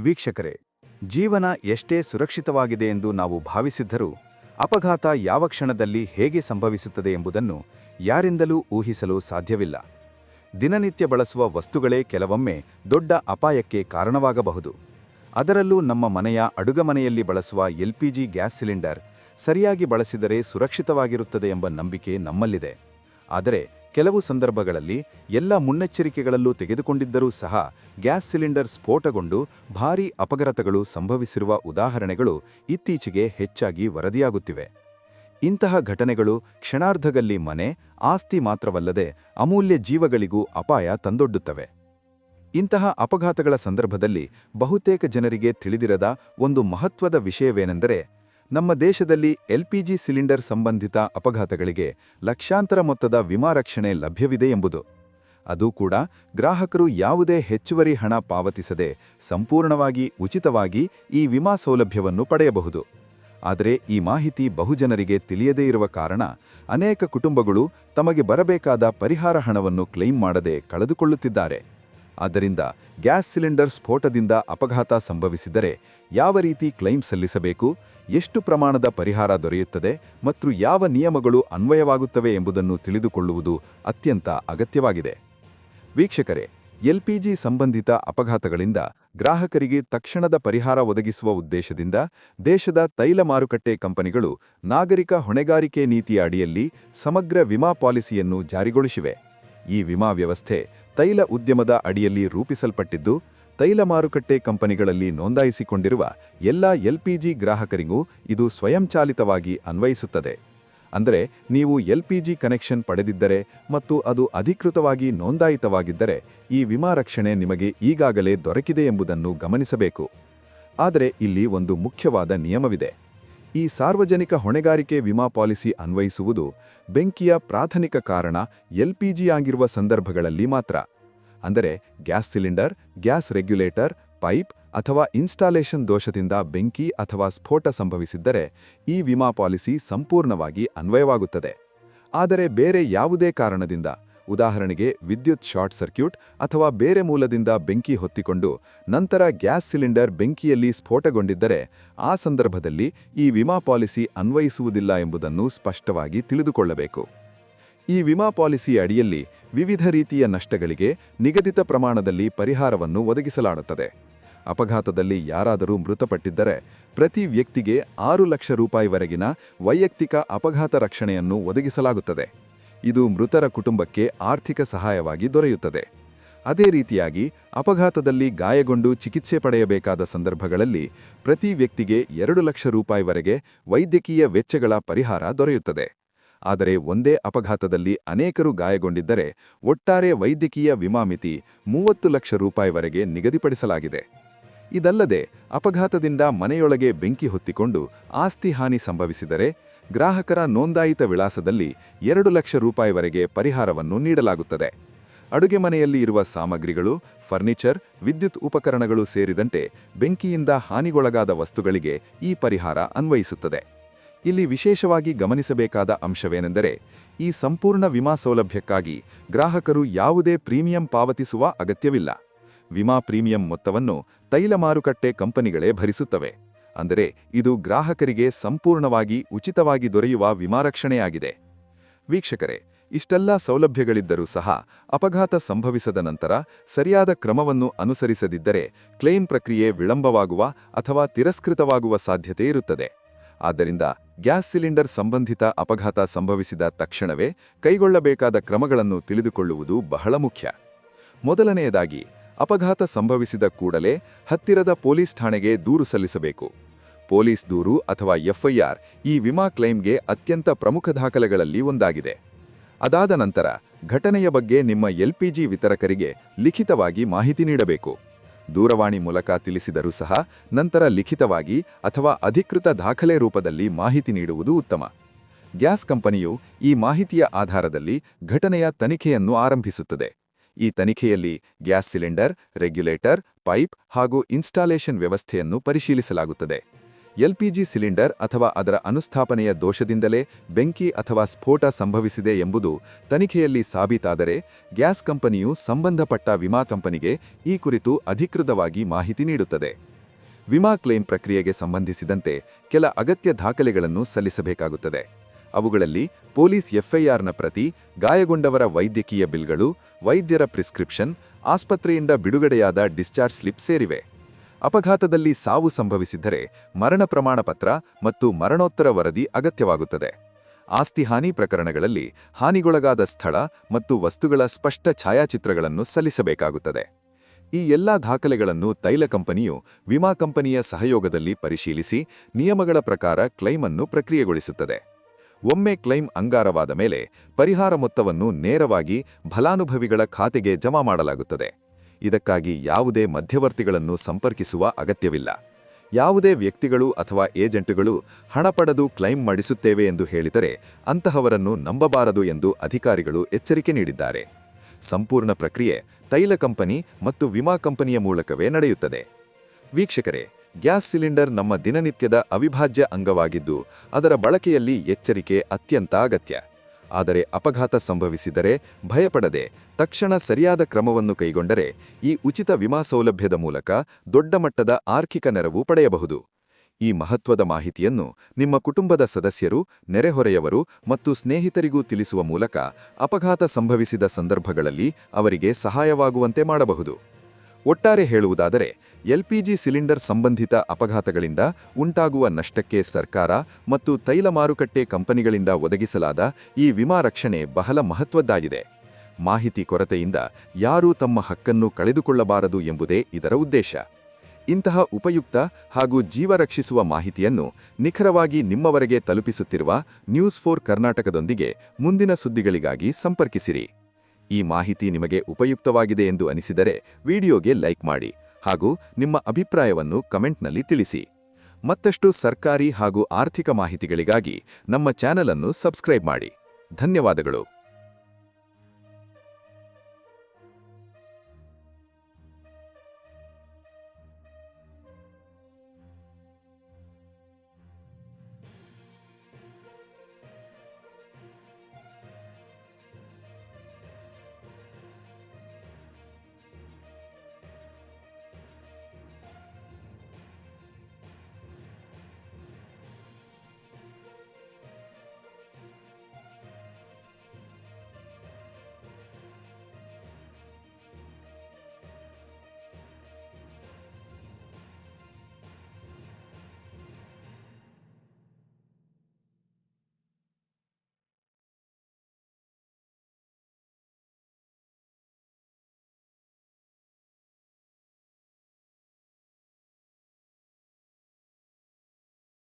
ವೀಕ್ಷಕರೇ, ಜೀವನ ಎಷ್ಟೇ ಸುರಕ್ಷಿತವಾಗಿದೆ ಎಂದು ನಾವು ಭಾವಿಸಿದ್ದರೂ ಅಪಘಾತ ಯಾವ ಕ್ಷಣದಲ್ಲಿ ಹೇಗೆ ಸಂಭವಿಸುತ್ತದೆ ಎಂಬುದನ್ನು ಯಾರಿಂದಲೂ ಊಹಿಸಲು ಸಾಧ್ಯವಿಲ್ಲ. ದಿನನಿತ್ಯ ಬಳಸುವ ವಸ್ತುಗಳೇ ಕೆಲವೊಮ್ಮೆ ದೊಡ್ಡ ಅಪಾಯಕ್ಕೆ ಕಾರಣವಾಗಬಹುದು. ಅದರಲ್ಲೂ ನಮ್ಮ ಮನೆಯ ಅಡುಗಮನೆಯಲ್ಲಿ ಬಳಸುವ ಎಲ್ಪಿಜಿ ಗ್ಯಾಸ್ ಸಿಲಿಂಡರ್ ಸರಿಯಾಗಿ ಬಳಸಿದರೆ ಸುರಕ್ಷಿತವಾಗಿರುತ್ತದೆ ಎಂಬ ನಂಬಿಕೆ ನಮ್ಮಲ್ಲಿದೆ. ಆದರೆ ಕೆಲವು ಸಂದರ್ಭಗಳಲ್ಲಿ ಎಲ್ಲ ಮುನ್ನೆಚ್ಚರಿಕೆಗಳಲ್ಲೂ ತೆಗೆದುಕೊಂಡಿದ್ದರೂ ಸಹ ಗ್ಯಾಸ್ ಸಿಲಿಂಡರ್ ಸ್ಫೋಟಗೊಂಡು ಭಾರೀ ಅಪಘಾತಗಳು ಸಂಭವಿಸಿರುವ ಉದಾಹರಣೆಗಳು ಇತ್ತೀಚೆಗೆ ಹೆಚ್ಚಾಗಿ ವರದಿಯಾಗುತ್ತಿವೆ. ಇಂತಹ ಘಟನೆಗಳು ಕ್ಷಣಾರ್ಧದಲ್ಲಿ ಮನೆ, ಆಸ್ತಿ ಮಾತ್ರವಲ್ಲದೆ ಅಮೂಲ್ಯ ಜೀವಗಳಿಗೂ ಅಪಾಯ ತಂದೊಡ್ಡುತ್ತವೆ. ಇಂತಹ ಅಪಘಾತಗಳ ಸಂದರ್ಭದಲ್ಲಿ ಬಹುತೇಕ ಜನರಿಗೆ ತಿಳಿದಿರದ ಒಂದು ಮಹತ್ವದ ವಿಷಯವೇನೆಂದರೆ ನಮ್ಮ ದೇಶದಲ್ಲಿ ಎಲ್ಪಿಜಿ ಸಿಲಿಂಡರ್ ಸಂಬಂಧಿತ ಅಪಘಾತಗಳಿಗೆ ಲಕ್ಷಾಂತರ ಮೊತ್ತದ ವಿಮಾ ರಕ್ಷಣೆ ಲಭ್ಯವಿದೆ ಎಂಬುದು. ಅದು ಕೂಡ ಗ್ರಾಹಕರು ಯಾವುದೇ ಹೆಚ್ಚುವರಿ ಹಣ ಪಾವತಿಸದೆ ಸಂಪೂರ್ಣವಾಗಿ ಉಚಿತವಾಗಿ ಈ ವಿಮಾ ಸೌಲಭ್ಯವನ್ನು ಪಡೆಯಬಹುದು. ಆದರೆ ಈ ಮಾಹಿತಿ ಬಹುಜನರಿಗೆ ತಿಳಿಯದೇ ಇರುವ ಕಾರಣ ಅನೇಕ ಕುಟುಂಬಗಳು ತಮಗೆ ಬರಬೇಕಾದ ಪರಿಹಾರ ಹಣವನ್ನು ಕ್ಲೈಮ್ ಮಾಡದೆ ಕಳೆದುಕೊಳ್ಳುತ್ತಿದ್ದಾರೆ. ಆದ್ದರಿಂದ ಗ್ಯಾಸ್ ಸಿಲಿಂಡರ್ ಸ್ಫೋಟದಿಂದ ಅಪಘಾತ ಸಂಭವಿಸಿದರೆ ಯಾವ ರೀತಿ ಕ್ಲೈಮ್ ಸಲ್ಲಿಸಬೇಕು, ಎಷ್ಟು ಪ್ರಮಾಣದ ಪರಿಹಾರ ದೊರೆಯುತ್ತದೆ ಮತ್ತು ಯಾವ ನಿಯಮಗಳು ಅನ್ವಯವಾಗುತ್ತವೆ ಎಂಬುದನ್ನು ತಿಳಿದುಕೊಳ್ಳುವುದು ಅತ್ಯಂತ ಅಗತ್ಯವಾಗಿದೆ. ವೀಕ್ಷಕರೇ ಎಲ್ಪಿಜಿ ಸಂಬಂಧಿತ ಅಪಘಾತಗಳಿಂದ ಗ್ರಾಹಕರಿಗೆ ತಕ್ಷಣದ ಪರಿಹಾರ ಒದಗಿಸುವ ಉದ್ದೇಶದಿಂದ ದೇಶದ ತೈಲ ಮಾರುಕಟ್ಟೆ ಕಂಪನಿಗಳು ನಾಗರಿಕ ಹೊಣೆಗಾರಿಕೆ ನೀತಿಯ ಅಡಿಯಲ್ಲಿ ಸಮಗ್ರ ವಿಮಾ ಪಾಲಿಸಿಯನ್ನು ಜಾರಿಗೊಳಿಸಿವೆ. ಈ ವಿಮಾ ವ್ಯವಸ್ಥೆ ತೈಲ ಉದ್ಯಮದ ಅಡಿಯಲ್ಲಿ ರೂಪಿಸಲ್ಪಟ್ಟಿದ್ದು, ತೈಲ ಮಾರುಕಟ್ಟೆ ಕಂಪನಿಗಳಲ್ಲಿ ನೋಂದಾಯಿಸಿಕೊಂಡಿರುವ ಎಲ್ಲ ಎಲ್ಪಿಜಿ ಗ್ರಾಹಕರಿಗೂ ಇದು ಸ್ವಯಂಚಾಲಿತವಾಗಿ ಅನ್ವಯಿಸುತ್ತದೆ. ಅಂದರೆ ನೀವು ಎಲ್ಪಿಜಿ ಕನೆಕ್ಷನ್ ಪಡೆದಿದ್ದರೆ ಮತ್ತು ಅದು ಅಧಿಕೃತವಾಗಿ ನೋಂದಾಯಿತವಾಗಿದ್ದರೆ ಈ ವಿಮಾ ರಕ್ಷಣೆ ನಿಮಗೆ ಈಗಾಗಲೇ ದೊರಕಿದೆ ಎಂಬುದನ್ನು ಗಮನಿಸಬೇಕು. ಆದರೆ ಇಲ್ಲಿ ಒಂದು ಮುಖ್ಯವಾದ ನಿಯಮವಿದೆ. ಈ ಸಾರ್ವಜನಿಕ ಹೊಣೆಗಾರಿಕೆ ವಿಮಾ ಪಾಲಿಸಿ ಅನ್ವಯಿಸುವುದು ಬೆಂಕಿಯ ಪ್ರಾಥಮಿಕ ಕಾರಣ ಎಲ್ಪಿಜಿ ಆಗಿರುವ ಸಂದರ್ಭಗಳಲ್ಲಿ ಮಾತ್ರ. ಅಂದರೆ gas cylinder, gas regulator, pipe ಅಥವಾ ಇನ್ಸ್ಟಾಲೇಷನ್ ದೋಷದಿಂದ ಬೆಂಕಿ ಅಥವಾ ಸ್ಫೋಟ ಸಂಭವಿಸಿದ್ದರೆ ಈ ವಿಮಾ ಪಾಲಿಸಿ ಸಂಪೂರ್ಣವಾಗಿ ಅನ್ವಯವಾಗುತ್ತದೆ. ಆದರೆ ಬೇರೆ ಯಾವುದೇ ಕಾರಣದಿಂದ ಉದಾಹರಣೆಗೆ ವಿದ್ಯುತ್ ಶಾರ್ಟ್ ಸರ್ಕ್ಯೂಟ್ ಅಥವಾ ಬೇರೆ ಮೂಲದಿಂದ ಬೆಂಕಿ ಹೊತ್ತಿಕೊಂಡು ನಂತರ ಗ್ಯಾಸ್ ಸಿಲಿಂಡರ್ ಬೆಂಕಿಯಲ್ಲಿ ಸ್ಫೋಟಗೊಂಡಿದ್ದರೆ ಆ ಸಂದರ್ಭದಲ್ಲಿ ಈ ವಿಮಾ ಪಾಲಿಸಿ ಅನ್ವಯಿಸುವುದಿಲ್ಲ ಎಂಬುದನ್ನು ಸ್ಪಷ್ಟವಾಗಿ ತಿಳಿದುಕೊಳ್ಳಬೇಕು. ಈ ವಿಮಾ ಪಾಲಿಸಿ ಅಡಿಯಲ್ಲಿ ವಿವಿಧ ರೀತಿಯ ನಷ್ಟಗಳಿಗೆ ನಿಗದಿತ ಪ್ರಮಾಣದಲ್ಲಿ ಪರಿಹಾರವನ್ನು ಒದಗಿಸಲಾಗುತ್ತದೆ. ಅಪಘಾತದಲ್ಲಿ ಯಾರಾದರೂ ಮೃತಪಟ್ಟಿದ್ದರೆ ಪ್ರತಿ ವ್ಯಕ್ತಿಗೆ ಆರು ಲಕ್ಷ ರೂಪಾಯಿವರೆಗಿನ ವೈಯಕ್ತಿಕ ಅಪಘಾತ ರಕ್ಷಣೆಯನ್ನು ಒದಗಿಸಲಾಗುತ್ತದೆ. ಇದು ಮೃತರ ಕುಟುಂಬಕ್ಕೆ ಆರ್ಥಿಕ ಸಹಾಯವಾಗಿ ದೊರೆಯುತ್ತದೆ. ಅದೇ ರೀತಿಯಾಗಿ ಅಪಘಾತದಲ್ಲಿ ಗಾಯಗೊಂಡು ಚಿಕಿತ್ಸೆ ಪಡೆಯಬೇಕಾದ ಸಂದರ್ಭಗಳಲ್ಲಿ ಪ್ರತಿ ವ್ಯಕ್ತಿಗೆ ಎರಡು ಲಕ್ಷ ರೂಪಾಯಿವರೆಗೆ ವೈದ್ಯಕೀಯ ವೆಚ್ಚಗಳ ಪರಿಹಾರ ದೊರೆಯುತ್ತದೆ. ಆದರೆ ಒಂದೇ ಅಪಘಾತದಲ್ಲಿ ಅನೇಕರು ಗಾಯಗೊಂಡಿದ್ದರೆ ಒಟ್ಟಾರೆ ವೈದ್ಯಕೀಯ ವಿಮಾ ಮಿತಿ ಮೂವತ್ತು ಲಕ್ಷ ರೂಪಾಯಿವರೆಗೆ ನಿಗದಿಪಡಿಸಲಾಗಿದೆ. ಇದಲ್ಲದೆ ಅಪಘಾತದಿಂದ ಮನೆಯೊಳಗೆ ಬೆಂಕಿ ಹೊತ್ತಿಕೊಂಡು ಆಸ್ತಿ ಹಾನಿ ಸಂಭವಿಸಿದರೆ ಗ್ರಾಹಕರ ನೋಂದಾಯಿತ ವಿಳಾಸದಲ್ಲಿ ಎರಡು ಲಕ್ಷ ರೂಪಾಯಿವರೆಗೆ ಪರಿಹಾರವನ್ನು ನೀಡಲಾಗುತ್ತದೆ. ಅಡುಗೆ ಮನೆಯಲ್ಲಿ ಇರುವ ಸಾಮಗ್ರಿಗಳು, ಫರ್ನಿಚರ್, ವಿದ್ಯುತ್ ಉಪಕರಣಗಳು ಸೇರಿದಂತೆ ಬೆಂಕಿಯಿಂದ ಹಾನಿಗೊಳಗಾದ ವಸ್ತುಗಳಿಗೆ ಈ ಪರಿಹಾರ ಅನ್ವಯಿಸುತ್ತದೆ. ಇಲ್ಲಿ ವಿಶೇಷವಾಗಿ ಗಮನಿಸಬೇಕಾದ ಅಂಶವೇನೆಂದರೆ ಈ ಸಂಪೂರ್ಣ ವಿಮಾ ಸೌಲಭ್ಯಕ್ಕಾಗಿ ಗ್ರಾಹಕರು ಯಾವುದೇ ಪ್ರೀಮಿಯಂ ಪಾವತಿಸುವ ಅಗತ್ಯವಿಲ್ಲ. ವಿಮಾ ಪ್ರೀಮಿಯಂ ಮೊತ್ತವನ್ನು ತೈಲ ಮಾರುಕಟ್ಟೆ ಕಂಪನಿಗಳೇ ಭರಿಸುತ್ತವೆ. ಅಂದರೆ ಇದು ಗ್ರಾಹಕರಿಗೆ ಸಂಪೂರ್ಣವಾಗಿ ಉಚಿತವಾಗಿ ದೊರೆಯುವ ವಿಮಾ ರಕ್ಷಣೆಯಾಗಿದೆ. ವೀಕ್ಷಕರೇ, ಇಷ್ಟೆಲ್ಲ ಸೌಲಭ್ಯಗಳಿದ್ದರೂ ಸಹ ಅಪಘಾತ ಸಂಭವಿಸದ ನಂತರ ಸರಿಯಾದ ಕ್ರಮವನ್ನು ಅನುಸರಿಸದಿದ್ದರೆ ಕ್ಲೇಮ್ ಪ್ರಕ್ರಿಯೆ ವಿಳಂಬವಾಗುವ ಅಥವಾ ತಿರಸ್ಕೃತವಾಗುವ ಸಾಧ್ಯತೆ ಇರುತ್ತದೆ. ಆದ್ದರಿಂದ ಗ್ಯಾಸ್ ಸಿಲಿಂಡರ್ ಸಂಬಂಧಿತ ಅಪಘಾತ ಸಂಭವಿಸಿದ ತಕ್ಷಣವೇ ಕೈಗೊಳ್ಳಬೇಕಾದ ಕ್ರಮಗಳನ್ನು ತಿಳಿದುಕೊಳ್ಳುವುದು ಬಹಳ ಮುಖ್ಯ. ಮೊದಲನೆಯದಾಗಿ ಅಪಘಾತ ಸಂಭವಿಸಿದ ಕೂಡಲೇ ಹತ್ತಿರದ ಪೊಲೀಸ್ ಠಾಣೆಗೆ ದೂರು ಸಲ್ಲಿಸಬೇಕು. ಪೊಲೀಸ್ ದೂರು ಅಥವಾ ಎಫ್ಐಆರ್ ಈ ವಿಮಾ ಕ್ಲೈಮ್ಗೆ ಅತ್ಯಂತ ಪ್ರಮುಖ ದಾಖಲೆಗಳಲ್ಲಿ ಒಂದಾಗಿದೆ. ಅದಾದ ನಂತರ ಘಟನೆಯ ಬಗ್ಗೆ ನಿಮ್ಮ ಎಲ್ಪಿಜಿ ವಿತರಕರಿಗೆ ಲಿಖಿತವಾಗಿ ಮಾಹಿತಿ ನೀಡಬೇಕು. ದೂರವಾಣಿ ಮೂಲಕ ತಿಳಿಸಿದರೂ ಸಹ ನಂತರ ಲಿಖಿತವಾಗಿ ಅಥವಾ ಅಧಿಕೃತ ದಾಖಲೆ ರೂಪದಲ್ಲಿ ಮಾಹಿತಿ ನೀಡುವುದು ಉತ್ತಮ. ಗ್ಯಾಸ್ ಕಂಪನಿಯು ಈ ಮಾಹಿತಿಯ ಆಧಾರದಲ್ಲಿ ಘಟನೆಯ ತನಿಖೆಯನ್ನು ಆರಂಭಿಸುತ್ತದೆ. ಈ ತನಿಖೆಯಲ್ಲಿ ಗ್ಯಾಸ್ ಸಿಲಿಂಡರ್, ರೆಗ್ಯುಲೇಟರ್, ಪೈಪ್ ಹಾಗೂ ಇನ್ಸ್ಟಾಲೇಷನ್ ವ್ಯವಸ್ಥೆಯನ್ನು ಪರಿಶೀಲಿಸಲಾಗುತ್ತದೆ. ಎಲ್ಪಿಜಿ ಸಿಲಿಂಡರ್ ಅಥವಾ ಅದರ ಅನುಸ್ಥಾಪನೆಯ ದೋಷದಿಂದಲೇ ಬೆಂಕಿ ಅಥವಾ ಸ್ಫೋಟ ಸಂಭವಿಸಿದೆ ಎಂಬುದು ತನಿಖೆಯಲ್ಲಿ ಸಾಬೀತಾದರೆ ಗ್ಯಾಸ್ ಕಂಪನಿಯು ಸಂಬಂಧಪಟ್ಟ ವಿಮಾ ಕಂಪನಿಗೆ ಈ ಕುರಿತು ಅಧಿಕೃತವಾಗಿ ಮಾಹಿತಿ ನೀಡುತ್ತದೆ. ವಿಮಾ ಕ್ಲೇಮ್ ಪ್ರಕ್ರಿಯೆಗೆ ಸಂಬಂಧಿಸಿದಂತೆ ಕೆಲ ಅಗತ್ಯ ದಾಖಲೆಗಳನ್ನು ಸಲ್ಲಿಸಬೇಕಾಗುತ್ತದೆ. ಅವುಗಳಲ್ಲಿ ಪೊಲೀಸ್ ಎಫ್ಐಆರ್ನ ಪ್ರತಿ ಗಾಯಗೊಂಡವರ ವೈದ್ಯಕೀಯ ಬಿಲ್ಗಳು, ವೈದ್ಯರ ಪ್ರಿಸ್ಕ್ರಿಪ್ಷನ್, ಆಸ್ಪತ್ರೆಯಿಂದ ಬಿಡುಗಡೆಯಾದ ಡಿಸ್ಚಾರ್ಜ್ ಸ್ಲಿಪ್ ಸೇರಿವೆ. ಅಪಘಾತದಲ್ಲಿ ಸಾವು ಸಂಭವಿಸಿದ್ದರೆ ಮರಣ ಪ್ರಮಾಣ ಪತ್ರ ಮತ್ತು ಮರಣೋತ್ತರ ವರದಿ ಅಗತ್ಯವಾಗುತ್ತದೆ. ಆಸ್ತಿ ಹಾನಿ ಪ್ರಕರಣಗಳಲ್ಲಿ ಹಾನಿಗೊಳಗಾದ ಸ್ಥಳ ಮತ್ತು ವಸ್ತುಗಳ ಸ್ಪಷ್ಟ ಛಾಯಾಚಿತ್ರಗಳನ್ನು ಸಲ್ಲಿಸಬೇಕಾಗುತ್ತದೆ. ಈ ಎಲ್ಲಾ ದಾಖಲೆಗಳನ್ನು ತೈಲ ಕಂಪನಿಯು ವಿಮಾ ಕಂಪನಿಯ ಸಹಯೋಗದಲ್ಲಿ ಪರಿಶೀಲಿಸಿ ನಿಯಮಗಳ ಪ್ರಕಾರ ಕ್ಲೈಮ್ ಅನ್ನು ಪ್ರಕ್ರಿಯೆಗೊಳಿಸುತ್ತದೆ. ಒಮ್ಮೆ ಕ್ಲೈಮ್ ಅಂಗಾರವಾದ ಮೇಲೆ ಪರಿಹಾರ ಮೊತ್ತವನ್ನು ನೇರವಾಗಿ ಫಲಾನುಭವಿಗಳ ಖಾತೆಗೆ ಜಮಾ ಮಾಡಲಾಗುತ್ತದೆ. ಇದಕ್ಕಾಗಿ ಯಾವುದೇ ಮಧ್ಯವರ್ತಿಗಳನ್ನು ಸಂಪರ್ಕಿಸುವ ಅಗತ್ಯವಿಲ್ಲ. ಯಾವುದೇ ವ್ಯಕ್ತಿಗಳು ಅಥವಾ ಏಜೆಂಟುಗಳು ಹಣ ಪಡೆದು ಕ್ಲೈಮ್ ಮಾಡಿಸುತ್ತೇವೆ ಎಂದು ಹೇಳಿದರೆ ಅಂತಹವರನ್ನು ನಂಬಬಾರದು ಎಂದು ಅಧಿಕಾರಿಗಳು ಎಚ್ಚರಿಕೆ ನೀಡಿದ್ದಾರೆ. ಸಂಪೂರ್ಣ ಪ್ರಕ್ರಿಯೆ ತೈಲ ಕಂಪನಿ ಮತ್ತು ವಿಮಾ ಕಂಪನಿಯ ಮೂಲಕವೇ ನಡೆಯುತ್ತದೆ. ವೀಕ್ಷಕರೇ ಗ್ಯಾಸ್ ಸಿಲಿಂಡರ್ ನಮ್ಮ ದಿನನಿತ್ಯದ ಅವಿಭಾಜ್ಯ ಅಂಗವಾಗಿದ್ದು, ಅದರ ಬಳಕೆಯಲ್ಲಿ ಎಚ್ಚರಿಕೆ ಅತ್ಯಂತ ಅಗತ್ಯ. ಆದರೆ ಅಪಘಾತ ಸಂಭವಿಸಿದರೆ ಭಯಪಡದೆ ತಕ್ಷಣ ಸರಿಯಾದ ಕ್ರಮವನ್ನು ಕೈಗೊಂಡರೆ ಈ ಉಚಿತ ವಿಮಾ ಸೌಲಭ್ಯದ ಮೂಲಕ ದೊಡ್ಡ ಮಟ್ಟದ ಆರ್ಥಿಕ ನೆರವು ಪಡೆಯಬಹುದು. ಈ ಮಹತ್ವದ ಮಾಹಿತಿಯನ್ನು ನಿಮ್ಮ ಕುಟುಂಬದ ಸದಸ್ಯರು, ನೆರೆಹೊರೆಯವರು ಮತ್ತು ಸ್ನೇಹಿತರಿಗೂ ತಿಳಿಸುವ ಮೂಲಕ ಅಪಘಾತ ಸಂಭವಿಸಿದ ಸಂದರ್ಭಗಳಲ್ಲಿ ಅವರಿಗೆ ಸಹಾಯವಾಗುವಂತೆ ಮಾಡಬಹುದು. ಒಟ್ಟಾರೆ ಹೇಳುವುದಾದರೆ, ಎಲ್ಪಿಜಿ ಸಿಲಿಂಡರ್ ಸಂಬಂಧಿತ ಅಪಘಾತಗಳಿಂದ ಉಂಟಾಗುವ ನಷ್ಟಕ್ಕೆ ಸರ್ಕಾರ ಮತ್ತು ತೈಲ ಮಾರುಕಟ್ಟೆ ಕಂಪನಿಗಳಿಂದ ಒದಗಿಸಲಾದ ಈ ವಿಮಾ ರಕ್ಷಣೆ ಬಹಳ ಮಹತ್ವದ್ದಾಗಿದೆ. ಮಾಹಿತಿ ಕೊರತೆಯಿಂದ ಯಾರೂ ತಮ್ಮ ಹಕ್ಕನ್ನು ಕಳೆದುಕೊಳ್ಳಬಾರದು ಎಂಬುದೇ ಇದರ ಉದ್ದೇಶ. ಇಂತಹ ಉಪಯುಕ್ತ ಹಾಗೂ ಜೀವ ರಕ್ಷಿಸುವ ಮಾಹಿತಿಯನ್ನು ನಿಖರವಾಗಿ ನಿಮ್ಮವರೆಗೆ ತಲುಪಿಸುತ್ತಿರುವ ನ್ಯೂಸ್ ಫೋರ್ ಕರ್ನಾಟಕದೊಂದಿಗೆ ಮುಂದಿನ ಸುದ್ದಿಗಳಿಗಾಗಿ ಸಂಪರ್ಕಿಸಿರಿ. ಈ ಮಾಹಿತಿ ನಿಮಗೆ ಉಪಯುಕ್ತವಾಗಿದೆ ಎಂದು ಅನಿಸಿದರೆ ವಿಡಿಯೋಗೆ ಲೈಕ್ ಮಾಡಿ ಹಾಗೂ ನಿಮ್ಮ ಅಭಿಪ್ರಾಯವನ್ನು ಕಮೆಂಟ್ನಲ್ಲಿ ತಿಳಿಸಿ. ಮತ್ತಷ್ಟು ಸರ್ಕಾರಿ ಹಾಗೂ ಆರ್ಥಿಕ ಮಾಹಿತಿಗಳಿಗಾಗಿ ನಮ್ಮ ಚಾನೆಲ್ ಅನ್ನು ಸಬ್ಸ್ಕ್ರೈಬ್ ಮಾಡಿ. ಧನ್ಯವಾದಗಳು.